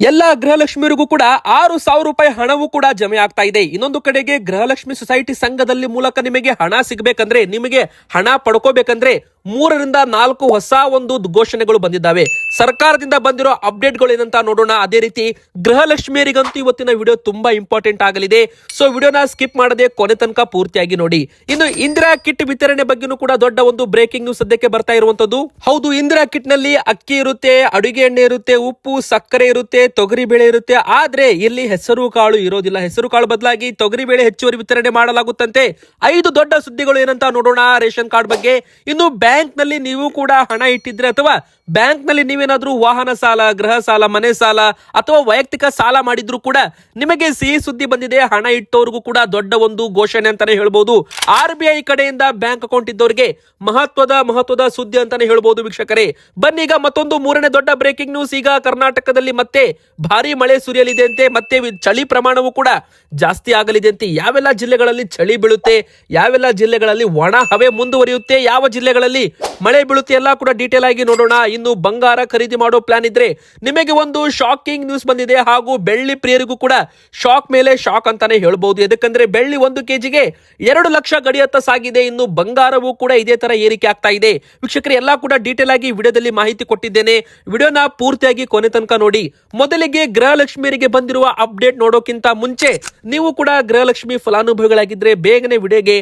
ಎಲ್ಲ ಗೃಹಲಕ್ಷ್ಮಿಯರಿಗೂ ಕೂಡ ಆರು ಸಾವಿರ ರೂಪಾಯಿ ಹಣವೂ ಕೂಡ ಜಮೆ ಆಗ್ತಾ ಇದೆ. ಇನ್ನೊಂದು ಕಡೆಗೆ ಗೃಹಲಕ್ಷ್ಮಿ ಸೊಸೈಟಿ ಸಂಘದಲ್ಲಿ ಮೂಲಕ ನಿಮಗೆ ಹಣ ಸಿಗಬೇಕಂದ್ರೆ, ನಿಮಗೆ ಹಣ ಪಡ್ಕೋಬೇಕಂದ್ರೆ ಮೂರರಿಂದ ನಾಲ್ಕು ಹೊಸ ಒಂದು ಘೋಷಣೆಗಳು ಬಂದಿದ್ದಾವೆ. ಸರ್ಕಾರದಿಂದ ಬಂದಿರೋ ಅಪ್ಡೇಟ್ಗಳು ಏನಂತ ನೋಡೋಣ. ಅದೇ ರೀತಿ ಗೃಹಲಕ್ಷ್ಮಿಯರಿಗಂತೂ ಇವತ್ತಿನ ವಿಡಿಯೋ ತುಂಬಾ ಇಂಪಾರ್ಟೆಂಟ್ ಆಗಲಿದೆ. ಸೊ ವಿಡಿಯೋನ ಸ್ಕಿಪ್ ಮಾಡದೆ ಕೊನೆ ತನಕ ಪೂರ್ತಿಯಾಗಿ ನೋಡಿ. ಇನ್ನು ಇಂದಿರಾ ಕಿಟ್ ವಿತರಣೆ ಬಗ್ಗೆನೂ ಕೂಡ ದೊಡ್ಡ ಒಂದು ಬ್ರೇಕಿಂಗ್ ನ್ಯೂಸ್ ಸದ್ಯಕ್ಕೆ ಬರ್ತಾ ಇರುವಂತದ್ದು ಹೌದು, ಇಂದಿರಾ ಕಿಟ್ನಲ್ಲಿ ಅಕ್ಕಿ ಇರುತ್ತೆ, ಅಡುಗೆ ಎಣ್ಣೆ ಇರುತ್ತೆ, ಉಪ್ಪು, ಸಕ್ಕರೆ ಇರುತ್ತೆ ತೊಗರಿ ಬೇಳೆ ಇರುತ್ತೆ, ಆದ್ರೆ ಇಲ್ಲಿ ಹೆಸರು ಕಾಳು ಇರೋದಿಲ್ಲ. ಹೆಸರು ಕಾಳು ಬದಲಾಗಿ ತೊಗರಿ ಬೇಳೆ ಹೆಚ್ಚುವರಿ ವಿತರಣೆ ಮಾಡಲಾಗುತ್ತಂತೆ. ಐದು ದೊಡ್ಡ ಸುದ್ದಿಗಳು ಏನಂತ ನೋಡೋಣ, ರೇಷನ್ ಕಾರ್ಡ್ ಬಗ್ಗೆ. ಇನ್ನು ಬ್ಯಾಂಕ್ನಲ್ಲಿ ನೀವು ಕೂಡ ಹಣ ಇಟ್ಟಿದ್ರೆ ಅಥವಾ ಬ್ಯಾಂಕ್ನಲ್ಲಿ ನೀವೇನಾದ್ರೂ ವಾಹನ ಸಾಲ, ಗೃಹ ಸಾಲ, ಮನೆ ಸಾಲ ಅಥವಾ ವೈಯಕ್ತಿಕ ಸಾಲ ಮಾಡಿದ್ರು ಕೂಡ ನಿಮಗೆ ಸಿಹಿ ಸುದ್ದಿ ಬಂದಿದೆ, ಹಣ ಇಟ್ಟವ್ರಿಗೂ ಕೂಡ ದೊಡ್ಡ ಒಂದು ಘೋಷಣೆ ಅಂತಾನೆ ಹೇಳ್ಬಹುದು ಆರ್ ಬಿ ಕಡೆಯಿಂದ ಬ್ಯಾಂಕ್ ಅಕೌಂಟ್ ಇದ್ದವರಿಗೆ ಮಹತ್ವದ ಮಹತ್ವದ ಸುದ್ದಿ ಅಂತಾನೆ ಹೇಳ್ಬಹುದು ವೀಕ್ಷಕರೇ. ಬನ್ನಿ, ಈಗ ಮತ್ತೊಂದು ಮೂರನೇ ದೊಡ್ಡ ಬ್ರೇಕಿಂಗ್ ನ್ಯೂಸ್. ಈಗ ಕರ್ನಾಟಕದಲ್ಲಿ ಮತ್ತೆ ಭಾರಿ ಮಳೆ ಸುರಿಯಲಿದೆ ಅಂತೆ, ಮತ್ತೆ ಚಳಿ ಪ್ರಮಾಣವೂ ಕೂಡ ಜಾಸ್ತಿ ಆಗಲಿದೆ ಅಂತೆ. ಯಾವೆಲ್ಲ ಜಿಲ್ಲೆಗಳಲ್ಲಿ ಚಳಿ ಬೀಳುತ್ತೆ, ಯಾವೆಲ್ಲ ಜಿಲ್ಲೆಗಳಲ್ಲಿ ಒಣ ಹವೆ ಮುಂದುವರಿಯುತ್ತೆ, ಯಾವ ಜಿಲ್ಲೆಗಳಲ್ಲಿ ಮಳೆ ಬೀಳುತ್ತೆ ಎಲ್ಲ ಕೂಡ ಡೀಟೇಲ್ ಆಗಿ ನೋಡೋಣ. ಇನ್ನು ಬಂಗಾರ ಖರೀದಿ ಮಾಡೋ ಪ್ಲಾನ್ ಇದ್ರೆ ನಿಮಗೆ ಒಂದು ಶಾಕಿಂಗ್ ನ್ಯೂಸ್ ಬಂದಿದೆ. ಹಾಗೂ ಬೆಳ್ಳಿ ಪ್ರಿಯರಿಗೂ ಕೂಡ ಶಾಕ್ ಮೇಲೆ ಶಾಕ್ ಅಂತಾನೆ ಹೇಳ್ಬಹುದು ಯಾಕಂದ್ರೆ ಬೆಳ್ಳಿ ಒಂದು ಕೆಜಿಗೆ ಎರಡು ಲಕ್ಷ ಗಡಿಯತ್ತ ಸಾಗಿದೆ. ಇನ್ನು ಬಂಗಾರವೂ ಕೂಡ ಇದೇ ತರ ಏರಿಕೆ ಆಗ್ತಾ ಇದೆ. ವೀಕ್ಷಕರು, ಎಲ್ಲ ಕೂಡ ಡೀಟೇಲ್ ಆಗಿ ವಿಡಿಯೋದಲ್ಲಿ ಮಾಹಿತಿ ಕೊಟ್ಟಿದ್ದೇನೆ. ವಿಡಿಯೋನ ಪೂರ್ತಿಯಾಗಿ ಕೊನೆ ತನಕ ನೋಡಿ. ಮೊದಲಿಗೆ ಗೃಹಲಕ್ಷ್ಮಿಯರಿಗೆ ಬಂದಿರುವ ಅಪ್ಡೇಟ್ ನೋಡೋಕ್ಕಿಂತ ಮುಂಚೆ ನೀವು ಕೂಡ ಗೃಹಲಕ್ಷ್ಮಿ ಫಲಾನುಭವಿಗಳಾಗಿದ್ರೆ ಬೇಗನೆ ವಿಡಿಯೋಗೆ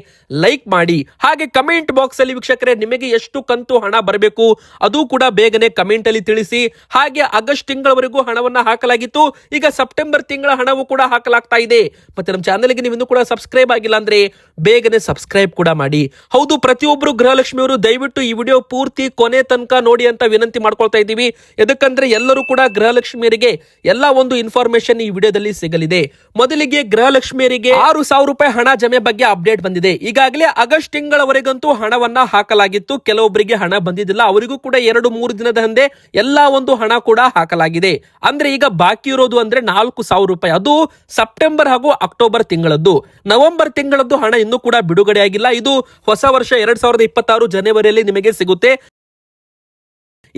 ಲೈಕ್ ಮಾಡಿ. ಹಾಗೆ ಕಮೆಂಟ್ ಬಾಕ್ಸ್ ಅಲ್ಲಿ ವೀಕ್ಷಕರೇ ನಿಮಗೆ ಎಷ್ಟು ಕಂತು ಹಣ ಬರಬೇಕು ಅದು ಕೂಡ ಬೇಗನೆ ಕಮೆಂಟ್ ಅಲ್ಲಿ ತಿಳಿಸಿ. ಹಾಗೆ ಆಗಸ್ಟ್ ತಿಂಗಳವರೆಗೂ ಹಣವನ್ನ ಹಾಕಲಾಗಿತ್ತು. ಈಗ ಸೆಪ್ಟೆಂಬರ್ ತಿಂಗಳ ಹಣವು ಕೂಡ ಹಾಕಲಾಗ್ತಾ ಇದೆ. ಮತ್ತೆ ನಮ್ಮ ಚಾನಲ್ಗೆ ನೀವು ಕೂಡ ಸಬ್ಸ್ಕ್ರೈಬ್ ಆಗಿಲ್ಲ ಅಂದ್ರೆ ಬೇಗನೆ ಸಬ್ಸ್ಕ್ರೈಬ್ ಕೂಡ ಮಾಡಿ. ಹೌದು ಪ್ರತಿಯೊಬ್ಬರು ಗೃಹಲಕ್ಷ್ಮಿಯವರು ದಯವಿಟ್ಟು ಈ ವಿಡಿಯೋ ಪೂರ್ತಿ ಕೊನೆ ತನಕ ನೋಡಿ ಅಂತ ವಿನಂತಿ ಮಾಡ್ಕೊಳ್ತಾ ಇದ್ದೀವಿ. ಎದಕ್ಕಂದ್ರೆ ಎಲ್ಲರೂ ಕೂಡ ಗೃಹಲಕ್ಷ್ಮಿಯರಿಗೆ ಎಲ್ಲ ಒಂದು ಇನ್ಫಾರ್ಮೇಶನ್ ಈ ವಿಡಿಯೋದಲ್ಲಿ ಸಿಗಲಿದೆ. ಮೊದಲಿಗೆ ಗೃಹಲಕ್ಷ್ಮಿಯರಿಗೆ ಆರು ಸಾವಿರ ರೂಪಾಯಿ ಹಣ ಜಮೆ ಬಗ್ಗೆ ಅಪ್ಡೇಟ್ ಬಂದಿದೆ. ಈಗಾಗಲೇ ಆಗಸ್ಟ್ ತಿಂಗಳವರೆಗಂತೂ ಹಣವನ್ನ ಹಾಕಲಾಗಿತ್ತು. ಕೆಲವೊಬ್ಬರಿಗೆ ಹಣ ಬಂದಿದ್ದಿಲ್ಲ. ಅವರಿಗೂ ಕೂಡ ಎರಡು ಮೂರು ದಿನದ ಹಿಂದೆ ಎಲ್ಲಾ ಒಂದು ಹಣ ಕೂಡ ಹಾಕಲಾಗಿದೆ. ಅಂದ್ರೆ ಈಗ ಬಾಕಿ ಇರೋದು ಅಂದ್ರೆ ನಾಲ್ಕು ಸಾವಿರ ರೂಪಾಯಿ. ಅದು ಸೆಪ್ಟೆಂಬರ್ ಹಾಗೂ ಅಕ್ಟೋಬರ್ ತಿಂಗಳದ್ದು. ನವೆಂಬರ್ ತಿಂಗಳದ್ದು ಹಣ ಇನ್ನೂ ಕೂಡ ಬಿಡುಗಡೆ ಆಗಿಲ್ಲ ಇದು ಹೊಸ ವರ್ಷ ಎರಡ್ ಸಾವಿರದ ಇಪ್ಪತ್ತಾರು ಜನವರಿಯಲ್ಲಿ ನಿಮಗೆ ಸಿಗುತ್ತೆ.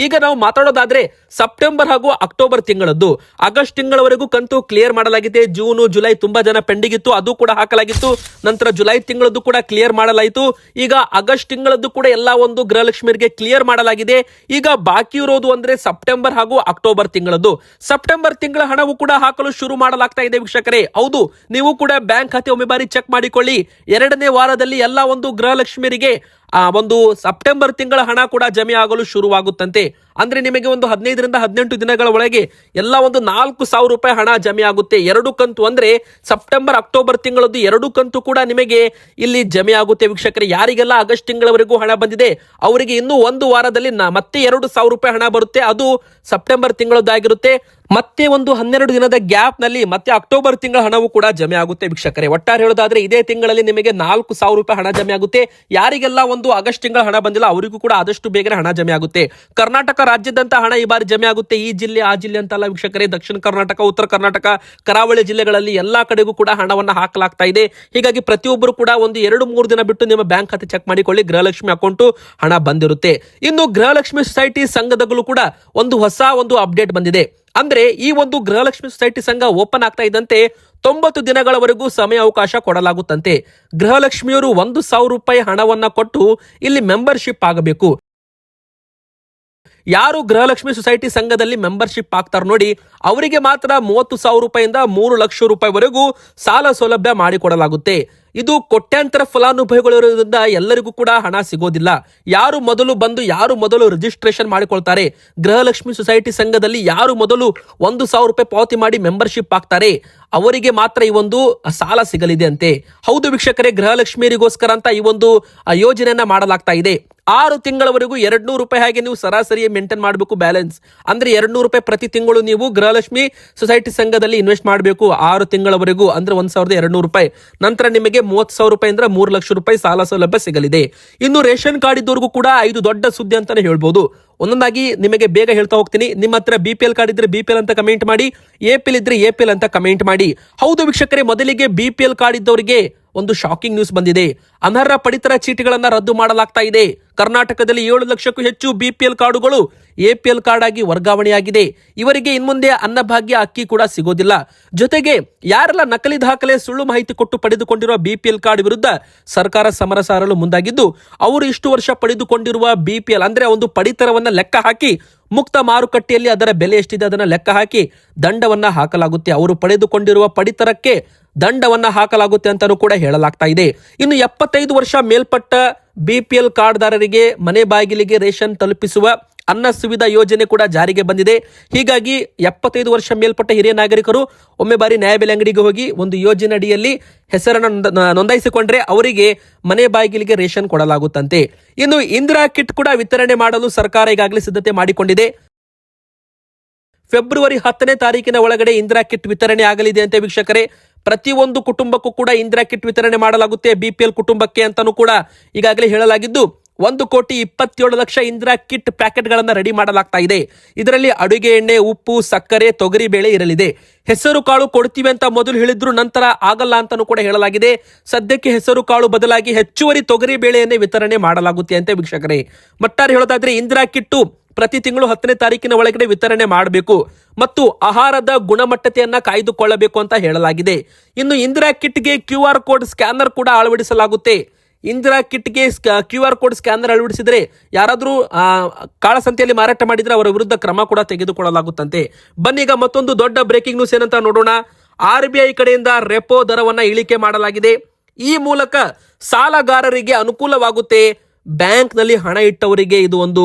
ಈಗ ನಾವು ಮಾತಾಡೋದಾದ್ರೆ ಸೆಪ್ಟೆಂಬರ್ ಹಾಗೂ ಅಕ್ಟೋಬರ್ ತಿಂಗಳದ್ದು. ಆಗಸ್ಟ್ ತಿಂಗಳವರೆಗೂ ಕಂತು ಕ್ಲಿಯರ್ ಮಾಡಲಾಗಿದೆ. ಜೂನು, ಜುಲೈ ತುಂಬಾ ಜನ ಪೆಂಡಿಂಗ್ ಇತ್ತು ಅದು ಕೂಡ ಹಾಕಲಾಗಿತ್ತು. ನಂತರ ಜುಲೈ ತಿಂಗಳದ್ದು ಕೂಡ ಕ್ಲಿಯರ್ ಮಾಡಲಾಯಿತು. ಈಗ ಆಗಸ್ಟ್ ತಿಂಗಳದ್ದು ಕೂಡ ಎಲ್ಲಾ ಒಂದು ಗೃಹಲಕ್ಷ್ಮಿಯರಿಗೆ ಕ್ಲಿಯರ್ ಮಾಡಲಾಗಿದೆ. ಈಗ ಬಾಕಿ ಇರೋದು ಅಂದ್ರೆ ಸೆಪ್ಟೆಂಬರ್ ಹಾಗೂ ಅಕ್ಟೋಬರ್ ತಿಂಗಳದ್ದು. ಸೆಪ್ಟೆಂಬರ್ ತಿಂಗಳ ಹಣವು ಕೂಡ ಹಾಕಲು ಶುರು ಮಾಡಲಾಗ್ತಾ ಇದೆ ವೀಕ್ಷಕರೇ. ಹೌದು, ನೀವು ಕೂಡ ಬ್ಯಾಂಕ್ ಖಾತೆ ಒಮ್ಮೆ ಬಾರಿ ಚೆಕ್ ಮಾಡಿಕೊಳ್ಳಿ. ಎರಡನೇ ವಾರದಲ್ಲಿ ಎಲ್ಲಾ ಒಂದು ಗೃಹಲಕ್ಷ್ಮಿಯರಿಗೆ ಒಂದು ಸೆಪ್ಟೆಂಬರ್ ತಿಂಗಳ ಹಣ ಕೂಡ ಜಮೆ ಆಗಲು ಶುರುವಾಗುತ್ತಂತೆ. ಅಂದ್ರೆ ನಿಮಗೆ ಒಂದು ಹದಿನೈದರಿಂದ ಹದಿನೆಂಟು ದಿನಗಳ ಒಳಗೆ ಎಲ್ಲ ಒಂದು ನಾಲ್ಕು ಸಾವಿರ ರೂಪಾಯಿ ಹಣ ಜಮೆ ಆಗುತ್ತೆ. ಎರಡು ಕಂತು ಅಂದ್ರೆ ಸೆಪ್ಟೆಂಬರ್, ಅಕ್ಟೋಬರ್ ತಿಂಗಳದ್ದು ಎರಡು ಕಂತು ಕೂಡ ನಿಮಗೆ ಇಲ್ಲಿ ಜಮೆ ಆಗುತ್ತೆ. ವೀಕ್ಷಕರೇ, ಯಾರಿಗೆಲ್ಲ ಆಗಸ್ಟ್ ತಿಂಗಳವರೆಗೂ ಹಣ ಬಂದಿದೆ, ಅವರಿಗೆ ಇನ್ನೂ ಒಂದು ವಾರದಲ್ಲಿ ಮತ್ತೆ ಎರಡು ಸಾವಿರ ರೂಪಾಯಿ ಹಣ ಬರುತ್ತೆ. ಅದು ಸೆಪ್ಟೆಂಬರ್ ತಿಂಗಳದ್ದಾಗಿರುತ್ತೆ. ಮತ್ತೆ ಒಂದು ಹನ್ನೆರಡು ದಿನದ ಗ್ಯಾಪ್ನಲ್ಲಿ ಮತ್ತೆ ಅಕ್ಟೋಬರ್ ತಿಂಗಳ ಹಣವು ಕೂಡ ಜಮೆ ಆಗುತ್ತೆ ವೀಕ್ಷಕರೇ. ಒಟ್ಟಾರೆ ಹೇಳೋದಾದ್ರೆ ಇದೇ ತಿಂಗಳಲ್ಲಿ ನಿಮಗೆ ನಾಲ್ಕು ಸಾವಿರ ರೂಪಾಯಿ ಹಣ ಜಮೆ ಆಗುತ್ತೆ. ಯಾರಿಗೆಲ್ಲ ಒಂದು ಆಗಸ್ಟ್ ತಿಂಗಳ ಹಣ ಬಂದಿಲ್ಲ ಅವರಿಗೂ ಕೂಡ ಆದಷ್ಟು ಬೇಗನೆ ಹಣ ಜಮೆ ಆಗುತ್ತೆ. ಕರ್ನಾಟಕ ರಾಜ್ಯದಂತ ಹಣ ಈ ಬಾರಿ ಜಮೆ ಆಗುತ್ತೆ. ಈ ಜಿಲ್ಲೆ, ಆ ಜಿಲ್ಲೆ ಅಂತಲ್ಲ ವೀಕ್ಷಕರೇ. ದಕ್ಷಿಣ ಕರ್ನಾಟಕ, ಉತ್ತರ ಕರ್ನಾಟಕ, ಕರಾವಳಿ ಜಿಲ್ಲೆಗಳಲ್ಲಿ ಎಲ್ಲಾ ಕಡೆಗೂ ಕೂಡ ಹಣವನ್ನು ಹಾಕಲಾಗ್ತಾ ಇದೆ. ಹೀಗಾಗಿ ಪ್ರತಿಯೊಬ್ಬರು ಕೂಡ ಒಂದು ಎರಡು, ಮೂರು ದಿನ ಬಿಟ್ಟು ನಿಮ್ಮ ಬ್ಯಾಂಕ್ ಖಾತೆ ಚೆಕ್ ಮಾಡಿಕೊಳ್ಳಿ. ಗೃಹಲಕ್ಷ್ಮಿ ಅಕೌಂಟ್ ಹಣ ಬಂದಿರುತ್ತೆ. ಇನ್ನು ಗೃಹಲಕ್ಷ್ಮಿ ಸೊಸೈಟಿ ಸಂಘದಗಳು ಕೂಡ ಒಂದು ಹೊಸ ಒಂದು ಅಪ್ಡೇಟ್ ಬಂದಿದೆ. ಅಂದ್ರೆ ಈ ಒಂದು ಗೃಹಲಕ್ಷ್ಮಿ ಸೊಸೈಟಿ ಸಂಘ ಓಪನ್ ಆಗ್ತಾ ಇದ್ದಂತೆ ತೊಂಬತ್ತು ದಿನಗಳವರೆಗೂ ಸಮಯ ಅವಕಾಶ ಕೊಡಲಾಗುತ್ತಂತೆ. ಗೃಹಲಕ್ಷ್ಮಿಯವರು ಒಂದು ಸಾವಿರ ರೂಪಾಯಿ ಹಣವನ್ನ ಕೊಟ್ಟು ಇಲ್ಲಿ ಮೆಂಬರ್ಶಿಪ್ ಆಗಬೇಕು. ಯಾರು ಗೃಹಲಕ್ಷ್ಮಿ ಸೊಸೈಟಿ ಸಂಘದಲ್ಲಿ ಮೆಂಬರ್ಶಿಪ್ ಆಗ್ತಾರ ನೋಡಿ, ಅವರಿಗೆ ಮಾತ್ರ ಮೂವತ್ತು ಸಾವಿರ ರೂಪಾಯಿಂದ ಮೂರು ಲಕ್ಷ ರೂಪಾಯಿವರೆಗೂ ಸಾಲ ಸೌಲಭ್ಯ ಮಾಡಿಕೊಡಲಾಗುತ್ತೆ. ಇದು ಕೋಟ್ಯಾಂತರ ಫಲಾನುಭವಿಗಳಿರೋದ್ರಿಂದ ಎಲ್ಲರಿಗೂ ಕೂಡ ಹಣ ಸಿಗೋದಿಲ್ಲ. ಯಾರು ಮೊದಲು ಬಂದು, ಯಾರು ಮೊದಲು ರಿಜಿಸ್ಟ್ರೇಷನ್ ಮಾಡಿಕೊಳ್ತಾರೆ? ಗೃಹಲಕ್ಷ್ಮಿ ಸೊಸೈಟಿ ಸಂಘದಲ್ಲಿ ಯಾರು ಮೊದಲು ಒಂದು ಸಾವಿರ ರೂಪಾಯಿ ಪಾವತಿ ಮಾಡಿ ಮೆಂಬರ್ಶಿಪ್ ಆಗ್ತಾರೆ ಅವರಿಗೆ ಮಾತ್ರ ಈ ಒಂದು ಸಾಲ ಸಿಗಲಿದೆ ಅಂತೆ. ಹೌದು ವೀಕ್ಷಕರೇ, ಗೃಹಲಕ್ಷ್ಮಿಯರಿಗೋಸ್ಕರ ಅಂತ ಈ ಒಂದು ಯೋಜನೆಯನ್ನ ಮಾಡಲಾಗ್ತಾ ಇದೆ. ಆರು ತಿಂಗಳವರೆಗೂ ಎರಡ್ ನೂರು ರೂಪಾಯಿ ಹಾಗೆ ನೀವು ಸರಾಸರಿ ಮೇಂಟೈನ್ ಮಾಡಬೇಕು ಬ್ಯಾಲೆನ್ಸ್ ಅಂದ್ರೆ ಎರಡ್ ನೂರು ರೂಪಾಯಿ ಪ್ರತಿ ತಿಂಗಳು ನೀವು ಗೃಹಲಕ್ಷ್ಮಿ ಸೊಸೈಟಿ ಸಂಘದಲ್ಲಿ ಇನ್ವೆಸ್ಟ್ ಮಾಡಬೇಕು. ಆರು ತಿಂಗಳವರೆಗೂ, ಅಂದ್ರೆ ಒಂದ್ ಸಾವಿರದ ಎರಡ್ ನೂರು ರೂಪಾಯಿ. ನಂತರ ನಿಮಗೆ ಮೂವತ್ತು ಸಾವಿರ ರೂಪಾಯಿ ಅಂದ್ರೆ ಮೂರು ಲಕ್ಷ ರೂಪಾಯಿ ಸಾಲ ಸೌಲಭ್ಯ ಸಿಗಲಿದೆ. ಇನ್ನು ರೇಷನ್ ಕಾರ್ಡ್ ಇದ್ದವರಿಗೂ ಕೂಡ ಐದು ದೊಡ್ಡ ಸುದ್ದಿ ಅಂತಾನೆ ಹೇಳ್ಬೋದು. ಒಂದೊಂದಾಗಿ ನಿಮಗೆ ಬೇಗ ಹೇಳ್ತಾ ಹೋಗ್ತೀನಿ. ನಿಮ್ಮ ಹತ್ರ ಬಿ ಪಿ ಎಲ್ ಕಾರ್ಡ್ ಇದ್ರೆ ಬಿ ಪಿ ಎಲ್ ಅಂತ ಕಮೆಂಟ್ ಮಾಡಿ ಎ ಪಿ ಎಲ್ ಇದ್ರೆ ಎ ಪಿ ಎಲ್ ಅಂತ ಕಮೆಂಟ್ ಮಾಡಿ. ಹೌದು ವೀಕ್ಷಕರೇ, ಮೊದಲಿಗೆ ಬಿ ಪಿ ಎಲ್ ಕಾರ್ಡ್ ಇದ್ದವರಿಗೆ ಒಂದು ಶಾಕಿಂಗ್ ನ್ಯೂಸ್ ಬಂದಿದೆ. ಅನರ್ಹ ಪಡಿತರ ಚೀಟಿಗಳನ್ನ ರದ್ದು ಮಾಡಲಾಗ್ತಾ ಇದೆ. ಕರ್ನಾಟಕದಲ್ಲಿ ಏಳು ಲಕ್ಷಕ್ಕೂ ಹೆಚ್ಚು ಬಿಪಿಎಲ್ ಕಾರ್ಡುಗಳು ಎಪಿಎಲ್ ಕಾರ್ಡ್ ಆಗಿ ವರ್ಗಾವಣೆಯಾಗಿದೆ. ಇವರಿಗೆ ಇನ್ಮುಂದೆ ಅನ್ನಭಾಗ್ಯ ಅಕ್ಕಿ ಕೂಡ ಸಿಗೋದಿಲ್ಲ. ಜೊತೆಗೆ ಯಾರೆಲ್ಲ ನಕಲಿ ದಾಖಲೆ, ಸುಳ್ಳು ಮಾಹಿತಿ ಕೊಟ್ಟು ಪಡೆದುಕೊಂಡಿರುವ ಬಿಪಿಎಲ್ ಕಾರ್ಡ್ ವಿರುದ್ಧ ಸರ್ಕಾರ ಸಮರ ಸಾರಲು ಮುಂದಾಗಿದ್ದು, ಅವರು ಇಷ್ಟು ವರ್ಷ ಪಡೆದುಕೊಂಡಿರುವ ಬಿಪಿಎಲ್ ಅಂದ್ರೆ ಒಂದು ಪಡಿತರವನ್ನ ಲೆಕ್ಕ ಹಾಕಿ, ಮುಕ್ತ ಮಾರುಕಟ್ಟೆಯಲ್ಲಿ ಅದರ ಬೆಲೆ ಎಷ್ಟಿದೆ ಅದನ್ನ ಲೆಕ್ಕ ಹಾಕಿ ದಂಡವನ್ನ ಹಾಕಲಾಗುತ್ತೆ. ಅವರು ಪಡೆದುಕೊಂಡಿರುವ ಪಡಿತರಕ್ಕೆ ದಂಡವನ್ನ ಹಾಕಲಾಗುತ್ತೆ ಅಂತಾನೂ ಕೂಡ ಹೇಳಲಾಗ್ತಾ ಇದೆ. ಇನ್ನು ಎಪ್ಪತ್ತೈದು ವರ್ಷ ಮೇಲ್ಪಟ್ಟ ಬಿಪಿಎಲ್ ಕಾರ್ಡ್ದಾರರಿಗೆ ಮನೆ ಬಾಗಿಲಿಗೆ ರೇಷನ್ ತಲುಪಿಸುವ ಅನ್ನ ಸುವಿಧಾ ಯೋಜನೆ ಕೂಡ ಜಾರಿಗೆ ಬಂದಿದೆ. ಹೀಗಾಗಿ ಎಪ್ಪತ್ತೈದು ವರ್ಷ ಮೇಲ್ಪಟ್ಟ ಹಿರಿಯ ನಾಗರಿಕರು ಒಮ್ಮೆ ಬಾರಿ ನ್ಯಾಯಬೆಲೆ ಅಂಗಡಿಗೆ ಹೋಗಿ ಒಂದು ಯೋಜನೆ ಅಡಿಯಲ್ಲಿ ಹೆಸರನ್ನು ನೊಂದ- ನೋಂದಾಯಿಸಿಕೊಂಡ್ರೆ ಅವರಿಗೆ ಮನೆ ಬಾಗಿಲಿಗೆ ರೇಷನ್ ಕೊಡಲಾಗುತ್ತಂತೆ. ಇನ್ನು ಇಂದಿರಾ ಕಿಟ್ ಕೂಡ ವಿತರಣೆ ಮಾಡಲು ಸರ್ಕಾರ ಈಗಾಗಲೇ ಸಿದ್ಧತೆ ಮಾಡಿಕೊಂಡಿದೆ. ಫೆಬ್ರವರಿ ಹತ್ತನೇ ತಾರೀಕಿನ ಒಳಗಡೆ ಇಂದಿರಾ ಕಿಟ್ ವಿತರಣೆ ಆಗಲಿದೆ ಅಂತ ವೀಕ್ಷಕರೇ. ಪ್ರತಿಯೊಂದು ಕುಟುಂಬಕ್ಕೂ ಕೂಡ ಇಂದಿರಾ ಕಿಟ್ ವಿತರಣೆ ಮಾಡಲಾಗುತ್ತೆ. ಬಿಪಿಎಲ್ ಕುಟುಂಬಕ್ಕೆ ಅಂತಾನೂ ಕೂಡ ಈಗಾಗಲೇ ಹೇಳಲಾಗಿದ್ದು ಒಂದು ಕೋಟಿ ಇಪ್ಪತ್ತೇಳು ಲಕ್ಷ ಇಂದಿರಾ ಕಿಟ್ ಪ್ಯಾಕೆಟ್ಗಳನ್ನು ರೆಡಿ ಮಾಡಲಾಗ್ತಾ ಇದೆ. ಇದರಲ್ಲಿ ಅಡುಗೆ ಎಣ್ಣೆ, ಉಪ್ಪು, ಸಕ್ಕರೆ, ತೊಗರಿ ಬೇಳೆ ಇರಲಿದೆ. ಹೆಸರು ಕಾಳು ಕೊಡ್ತೀವಿ ಅಂತ ಮೊದಲು ಹೇಳಿದ್ರು, ನಂತರ ಆಗಲ್ಲ ಅಂತಾನೂ ಕೂಡ ಹೇಳಲಾಗಿದೆ. ಸದ್ಯಕ್ಕೆ ಹೆಸರು ಕಾಳು ಬದಲಾಗಿ ಹೆಚ್ಚುವರಿ ತೊಗರಿ ಬೇಳೆಯನ್ನೇ ವಿತರಣೆ ಮಾಡಲಾಗುತ್ತೆ ಅಂತ ವೀಕ್ಷಕರೇ. ಮಟ್ಟಾರೆ ಹೇಳೋದಾದ್ರೆ, ಇಂದಿರಾ ಕಿಟ್ಟು ಪ್ರತಿ ತಿಂಗಳು ಹತ್ತನೇ ತಾರೀಕಿನ ಒಳಗಡೆ ವಿತರಣೆ ಮಾಡಬೇಕು ಮತ್ತು ಆಹಾರದ ಗುಣಮಟ್ಟತೆಯನ್ನ ಕಾಯ್ದುಕೊಳ್ಳಬೇಕು ಅಂತ ಹೇಳಲಾಗಿದೆ. ಇನ್ನು ಇಂದಿರಾ ಕಿಟ್ಗೆ ಕ್ಯೂ ಆರ್ ಕೋಡ್ ಸ್ಕ್ಯಾನರ್ ಕೂಡ ಅಳವಡಿಸಲಾಗುತ್ತೆ. ಇಂದಿರಾ ಕಿಟ್ಗೆ ಕ್ಯೂ ಆರ್ ಕೋಡ್ ಸ್ಕ್ಯಾನರ್ ಅಳವಡಿಸಿದರೆ ಯಾರಾದರೂ ಕಾಳಸಂತೆಯಲ್ಲಿ ಮಾರಾಟ ಮಾಡಿದರೆ ಅವರ ವಿರುದ್ಧ ಕ್ರಮ ಕೂಡ ತೆಗೆದುಕೊಳ್ಳಲಾಗುತ್ತಂತೆ. ಬನ್ನೀಗ ಮತ್ತೊಂದು ದೊಡ್ಡ ಬ್ರೇಕಿಂಗ್ ನ್ಯೂಸ್ ಏನಂತ ನೋಡೋಣ. ಆರ್ ಬಿ ಐ ಕಡೆಯಿಂದ ರೆಪೋ ದರವನ್ನು ಇಳಿಕೆ ಮಾಡಲಾಗಿದೆ. ಈ ಮೂಲಕ ಸಾಲಗಾರರಿಗೆ ಅನುಕೂಲವಾಗುತ್ತೆ. ಬ್ಯಾಂಕ್ನಲ್ಲಿ ಹಣ ಇಟ್ಟವರಿಗೆ ಇದು ಒಂದು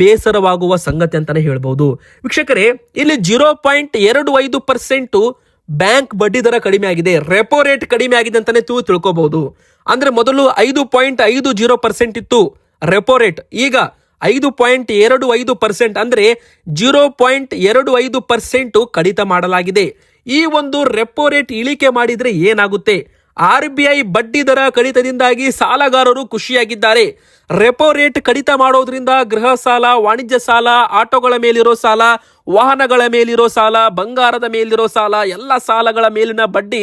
ಬೇಸರವಾಗುವ ಸಂಗತಿ ಅಂತಾನೆ ಹೇಳ್ಬೋದು. ವೀಕ್ಷಕರೇ, ಇಲ್ಲಿ ಜೀರೋ ಪಾಯಿಂಟ್ ಎರಡು ಐದು ಪರ್ಸೆಂಟು ಬ್ಯಾಂಕ್ ಬಡ್ಡಿ ದರ ಕಡಿಮೆ ಆಗಿದೆ ರೆಪೋ ರೇಟ್ ಕಡಿಮೆ ಆಗಿದೆ ಅಂತಾನೆ ತೂ ತಿಳ್ಕೋಬಹುದು ಅಂದ್ರೆ ಮೊದಲು ಐದು ಪಾಯಿಂಟ್ ಐದು ಜೀರೋ ಪರ್ಸೆಂಟ್ ಇತ್ತು ರೆಪೋ ರೇಟ್ ಈಗ ಐದು ಪಾಯಿಂಟ್ ಎರಡು ಐದು ಪರ್ಸೆಂಟ್ ಅಂದ್ರೆ ಜೀರೋ ಪಾಯಿಂಟ್ ಎರಡು ಐದು ಪರ್ಸೆಂಟ್ ಕಡಿತ ಮಾಡಲಾಗಿದೆ. ಈ ಒಂದು ರೆಪೋ ರೇಟ್ ಇಳಿಕೆ ಮಾಡಿದ್ರೆ ಏನಾಗುತ್ತೆ? ಆರ್ ಬಿ ಐ ಬಡ್ಡಿ ದರ ಕಡಿತದಿಂದಾಗಿ ಸಾಲಗಾರರು ಖುಷಿಯಾಗಿದ್ದಾರೆ. ರೆಪೋ ರೇಟ್ ಕಡಿತ ಮಾಡೋದ್ರಿಂದ ಗೃಹ ಸಾಲ, ವಾಣಿಜ್ಯ ಸಾಲ, ಆಟೋಗಳ ಮೇಲಿರೋ ಸಾಲ ವಾಹನಗಳ ಮೇಲಿರೋ ಸಾಲ, ಬಂಗಾರದ ಮೇಲಿರೋ ಸಾಲ, ಎಲ್ಲ ಸಾಲಗಳ ಮೇಲಿನ ಬಡ್ಡಿ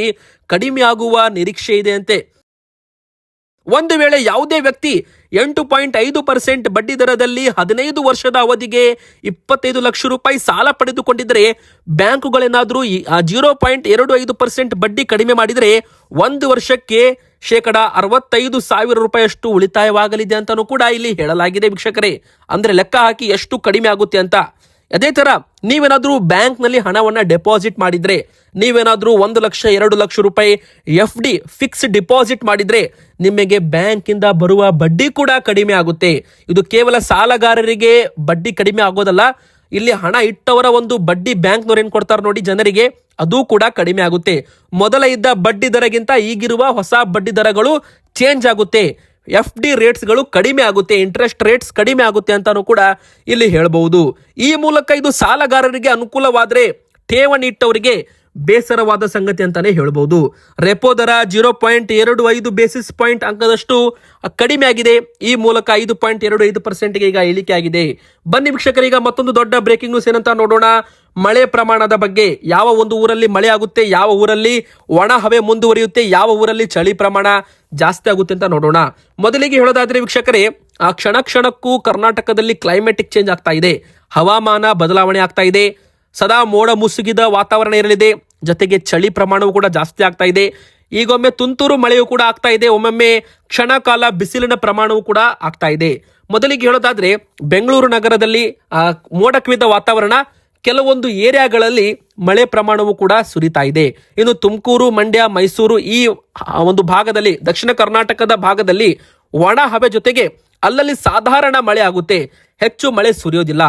ಕಡಿಮೆ ಆಗುವ ನಿರೀಕ್ಷೆ ಇದೆ ಅಂತೆ. ಒಂದು ವೇಳೆ ಯಾವುದೇ ವ್ಯಕ್ತಿ ಎಂಟು ಪಾಯಿಂಟ್ ಐದು ಪರ್ಸೆಂಟ್ ಬಡ್ಡಿ ದರದಲ್ಲಿ ಹದಿನೈದು ವರ್ಷದ ಅವಧಿಗೆ ಇಪ್ಪತ್ತೈದು ಲಕ್ಷ ರೂಪಾಯಿ ಸಾಲ ಪಡೆದುಕೊಂಡಿದ್ದರೆ, ಬ್ಯಾಂಕುಗಳೇನಾದರೂ ಜೀರೋ ಪಾಯಿಂಟ್ ಎರಡು ಐದು ಪರ್ಸೆಂಟ್ ಬಡ್ಡಿ ಕಡಿಮೆ ಮಾಡಿದರೆ ಒಂದು ವರ್ಷಕ್ಕೆ ಶೇಕಡ ಅರವತ್ತೈದು ಸಾವಿರ ರೂಪಾಯಿಯಷ್ಟು ಉಳಿತಾಯವಾಗಲಿದೆ ಅಂತಲೂ ಕೂಡ ಇಲ್ಲಿ ಹೇಳಲಾಗಿದೆ ವೀಕ್ಷಕರೇ. ಅಂದರೆ ಲೆಕ್ಕ ಹಾಕಿ ಎಷ್ಟು ಕಡಿಮೆ ಆಗುತ್ತೆ ಅಂತ. ಅದೇ ತರ, ನೀವೇನಾದರೂ ಬ್ಯಾಂಕ್ನಲ್ಲಿ ಹಣವನ್ನ ಡೆಪಾಸಿಟ್ ಮಾಡಿದ್ರೆ, ನೀವೇನಾದರೂ ಒಂದು ಲಕ್ಷ, ಎರಡು ಲಕ್ಷ ರೂಪಾಯಿ ಎಫ್ ಡಿ ಫಿಕ್ಸ್ ಡಿಪಾಸಿಟ್ ಮಾಡಿದ್ರೆ, ನಿಮಗೆ ಬ್ಯಾಂಕಿಂದ ಬರುವ ಬಡ್ಡಿ ಕೂಡ ಕಡಿಮೆ ಆಗುತ್ತೆ. ಇದು ಕೇವಲ ಸಾಲಗಾರರಿಗೆ ಬಡ್ಡಿ ಕಡಿಮೆ ಆಗೋದಲ್ಲ, ಇಲ್ಲಿ ಹಣ ಇಟ್ಟವರ ಒಂದು ಬಡ್ಡಿ ಬ್ಯಾಂಕ್ನವ್ರು ಏನು ಕೊಡ್ತಾರೆ ನೋಡಿ, ಜನರಿಗೆ ಅದು ಕೂಡ ಕಡಿಮೆ ಆಗುತ್ತೆ. ಮೊದಲ ಇದ್ದ ಬಡ್ಡಿ ದರಗಿಂತ ಈಗಿರುವ ಹೊಸ ಬಡ್ಡಿ ದರಗಳು ಚೇಂಜ್ ಆಗುತ್ತೆ. ಎಫ್ ಡಿ ರೇಟ್ಸ್ಗಳು ಕಡಿಮೆ ಆಗುತ್ತೆ ಇಂಟ್ರೆಸ್ಟ್ ರೇಟ್ಸ್ ಕಡಿಮೆ ಆಗುತ್ತೆ ಅಂತಾನೂ ಕೂಡ ಇಲ್ಲಿ ಹೇಳಬಹುದು. ಈ ಮೂಲಕ ಇದು ಸಾಲಗಾರರಿಗೆ ಅನುಕೂಲವಾದರೆ ಠೇವಣಿ ಇಟ್ಟವರಿಗೆ ಬೇಸರವಾದ ಸಂಗತಿ ಅಂತಾನೆ ಹೇಳ್ಬೋದು. ರೆಪೋ ದರ ಜೀರೋ ಪಾಯಿಂಟ್ ಎರಡು ಐದು ಬೇಸಿಸ್ ಪಾಯಿಂಟ್ ಅಂಕದಷ್ಟು ಕಡಿಮೆ ಆಗಿದೆ. ಈ ಮೂಲಕ ಐದು ಪಾಯಿಂಟ್ ಎರಡು ಐದು ಪರ್ಸೆಂಟ್ಗೆ ಈಗ ಇಳಿಕೆ ಆಗಿದೆ. ಬನ್ನಿ ವೀಕ್ಷಕರೀಗ ಮತ್ತೊಂದು ದೊಡ್ಡ ಬ್ರೇಕಿಂಗ್ ನ್ಯೂಸ್ ಏನಂತ ನೋಡೋಣ. ಮಳೆ ಪ್ರಮಾಣದ ಬಗ್ಗೆ ಯಾವ ಒಂದು ಊರಲ್ಲಿ ಮಳೆ ಆಗುತ್ತೆ, ಯಾವ ಊರಲ್ಲಿ ಒಣ ಹವೆ ಮುಂದುವರಿಯುತ್ತೆ, ಯಾವ ಊರಲ್ಲಿ ಚಳಿ ಪ್ರಮಾಣ ಜಾಸ್ತಿ ಆಗುತ್ತೆ ಅಂತ ನೋಡೋಣ. ಮೊದಲಿಗೆ ಹೇಳೋದಾದ್ರೆ ವೀಕ್ಷಕರೇ, ಆ ಕ್ಷಣ ಕ್ಷಣಕ್ಕೂ ಕರ್ನಾಟಕದಲ್ಲಿ ಕ್ಲೈಮೆಟಿಕ್ ಚೇಂಜ್ ಆಗ್ತಾ ಇದೆ. ಹವಾಮಾನ ಬದಲಾವಣೆ ಆಗ್ತಾ ಇದೆ. ಸದಾ ಮೋಡ ಮುಸುಗಿದ ವಾತಾವರಣ ಇರಲಿದೆ. ಜೊತೆಗೆ ಚಳಿ ಪ್ರಮಾಣವೂ ಕೂಡ ಜಾಸ್ತಿ ಆಗ್ತಾ ಇದೆ. ಈಗೊಮ್ಮೆ ತುಂತುರು ಮಳೆಯೂ ಕೂಡ ಆಗ್ತಾ ಇದೆ. ಒಮ್ಮೊಮ್ಮೆ ಕ್ಷಣ ಕಾಲ ಬಿಸಿಲಿನ ಪ್ರಮಾಣವೂ ಕೂಡ ಆಗ್ತಾ ಇದೆ. ಮೊದಲಿಗೆ ಹೇಳೋದಾದ್ರೆ, ಬೆಂಗಳೂರು ನಗರದಲ್ಲಿ ಮೋಡ ಕವಿದ ವಾತಾವರಣ, ಕೆಲವೊಂದು ಏರಿಯಾಗಳಲ್ಲಿ ಮಳೆ ಪ್ರಮಾಣವೂ ಕೂಡ ಸುರಿತಾ ಇದೆ. ಇನ್ನು ತುಮಕೂರು, ಮಂಡ್ಯ, ಮೈಸೂರು ಈ ಒಂದು ಭಾಗದಲ್ಲಿ, ದಕ್ಷಿಣ ಕರ್ನಾಟಕದ ಭಾಗದಲ್ಲಿ ಒಣ ಹವೆ ಜೊತೆಗೆ ಅಲ್ಲಲ್ಲಿ ಸಾಧಾರಣ ಮಳೆ ಆಗುತ್ತೆ. ಹೆಚ್ಚು ಮಳೆ ಸುರಿಯೋದಿಲ್ಲ.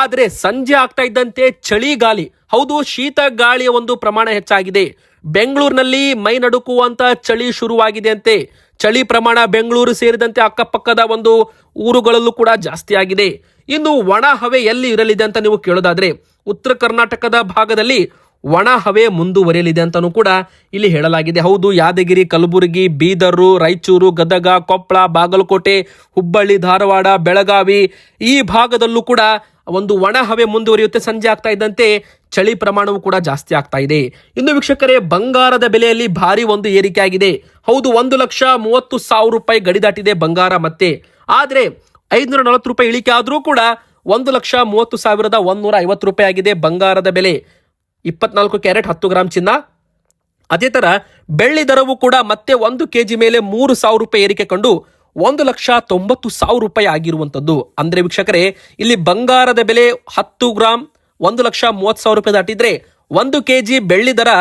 ಆದರೆ ಸಂಜೆ ಆಗ್ತಾ ಇದ್ದಂತೆ ಚಳಿ ಗಾಳಿ ಹೌದು, ಶೀತ ಗಾಳಿಯ ಒಂದು ಪ್ರಮಾಣ ಹೆಚ್ಚಾಗಿದೆ. ಬೆಂಗಳೂರಿನಲ್ಲಿ ಮೈ ನಡುಕುವಂತ ಚಳಿ ಶುರುವಾಗಿದೆ ಅಂತೆ. ಚಳಿ ಪ್ರಮಾಣ ಬೆಂಗಳೂರು ಸೇರಿದಂತೆ ಅಕ್ಕಪಕ್ಕದ ಒಂದು ಊರುಗಳಲ್ಲೂ ಕೂಡ ಜಾಸ್ತಿ ಆಗಿದೆ. ಇನ್ನು ಒಣ ಹವೆ ಎಲ್ಲಿ ಇರಲಿದೆ ಅಂತ ನೀವು ಕೇಳೋದಾದ್ರೆ, ಉತ್ತರ ಕರ್ನಾಟಕದ ಭಾಗದಲ್ಲಿ ಒಣ ಹವೆ ಮುಂದುವರಿಯಲಿದೆ ಅಂತಲೂ ಕೂಡ ಇಲ್ಲಿ ಹೇಳಲಾಗಿದೆ. ಹೌದು, ಯಾದಗಿರಿ, ಕಲಬುರಗಿ, ಬೀದರು, ರಾಯಚೂರು, ಗದಗ, ಕೊಪ್ಪಳ, ಬಾಗಲಕೋಟೆ, ಹುಬ್ಬಳ್ಳಿ, ಧಾರವಾಡ, ಬೆಳಗಾವಿ ಈ ಭಾಗದಲ್ಲೂ ಕೂಡ ಒಂದು ಒಣ ಹವೆ ಮುಂದುವರಿಯುತ್ತೆ, ಸಂಜೆ ಆಗ್ತಾ ಇದ್ದಂತೆ ಚಳಿ ಪ್ರಮಾಣವು ಕೂಡ ಜಾಸ್ತಿ ಆಗ್ತಾ ಇದೆ. ಇನ್ನು ವೀಕ್ಷಕರೇ, ಬಂಗಾರದ ಬೆಲೆಯಲ್ಲಿ ಭಾರಿ ಒಂದು ಏರಿಕೆ ಆಗಿದೆ. ಹೌದು, ಒಂದು ಲಕ್ಷ ಮೂವತ್ತು ಸಾವಿರ ರೂಪಾಯಿ ಗಡಿ ದಾಟಿದೆ ಬಂಗಾರ ಮತ್ತೆ. ಆದರೆ ಐದುನೂರ ನಲವತ್ತು ರೂಪಾಯಿ ಇಳಿಕೆ ಆದರೂ ಕೂಡ ಒಂದು ಲಕ್ಷ ಮೂವತ್ತು ಸಾವಿರದ ಒಂದೂರ ಐವತ್ತು ರೂಪಾಯಿ ಆಗಿದೆ ಬಂಗಾರದ ಬೆಲೆ. ಇಪ್ಪತ್ನಾಲ್ಕು ಕ್ಯಾರೆಟ್, ಹತ್ತು ಗ್ರಾಮ್ ಚಿನ್ನ. ಅದೇ ತರ ಬೆಳ್ಳಿ ದರವು ಕೂಡ ಮತ್ತೆ ಒಂದು ಕೆಜಿ ಮೇಲೆ ಮೂರು ಸಾವಿರ ರೂಪಾಯಿ ಏರಿಕೆ ಕಂಡು ಒಂದು ಲಕ್ಷ ತೊಂಬತ್ತು ಸಾವಿರ ರೂಪಾಯಿ ಆಗಿರುವಂತದ್ದು ಅಂದ್ರೆ ವೀಕ್ಷಕರೇ, ಇಲ್ಲಿ ಬಂಗಾರದ ಬೆಲೆ ಹತ್ತು ಗ್ರಾಮ್ ಒಂದು ಲಕ್ಷ ಮೂವತ್ತು ಸಾವಿರ ರೂಪಾಯಿ ದಾಟಿದ್ರೆ ಒಂದು ಕೆಜಿ ಬೆಳ್ಳಿ ದರ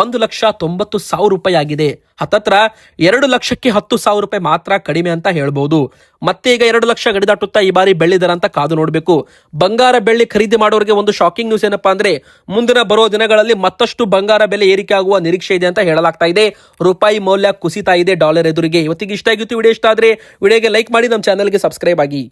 ಒಂದು ಲಕ್ಷ ತೊಂಬತ್ತು ಸಾವಿರ ರೂಪಾಯಿ ಆಗಿದೆ. ಹತ್ತತ್ರ ಎರಡು ಲಕ್ಷಕ್ಕೆ ಹತ್ತು ಸಾವಿರ ರೂಪಾಯಿ ಮಾತ್ರ ಕಡಿಮೆ ಅಂತ ಹೇಳ್ಬೋದು. ಮತ್ತೆ ಈಗ ಎರಡು ಲಕ್ಷ ಗಡಿದಾಟುತ್ತಾ ಈ ಬಾರಿ ಬೆಳ್ಳಿ ದರ ಅಂತ ಕಾದು ನೋಡಬೇಕು. ಬಂಗಾರ ಬೆಳ್ಳಿ ಖರೀದಿ ಮಾಡೋರಿಗೆ ಒಂದು ಶಾಕಿಂಗ್ ನ್ಯೂಸ್ ಏನಪ್ಪಾ ಅಂದ್ರೆ, ಮುಂದಿನ ಬರೋ ದಿನಗಳಲ್ಲಿ ಮತ್ತಷ್ಟು ಬಂಗಾರ ಬೆಲೆ ಏರಿಕೆ ಆಗುವ ನಿರೀಕ್ಷೆ ಇದೆ ಅಂತ ಹೇಳಲಾಗ್ತಾ ಇದೆ. ರೂಪಾಯಿ ಮೌಲ್ಯ ಕುಸಿತಾ ಇದೆ ಡಾಲರ್ ಎದುರಿಗೆ. ಇವತ್ತಿಗೆ ಇಷ್ಟ ಆಗಿತ್ತು, ವಿಡಿಯೋ ಇಷ್ಟ ಆದ್ರೆ ವಿಡಿಯೋಗೆ ಲೈಕ್ ಮಾಡಿ, ನಮ್ಮ ಚಾನಲ್ಗೆ ಸಬ್ಸ್ಕ್ರೈಬ್ ಆಗಿ.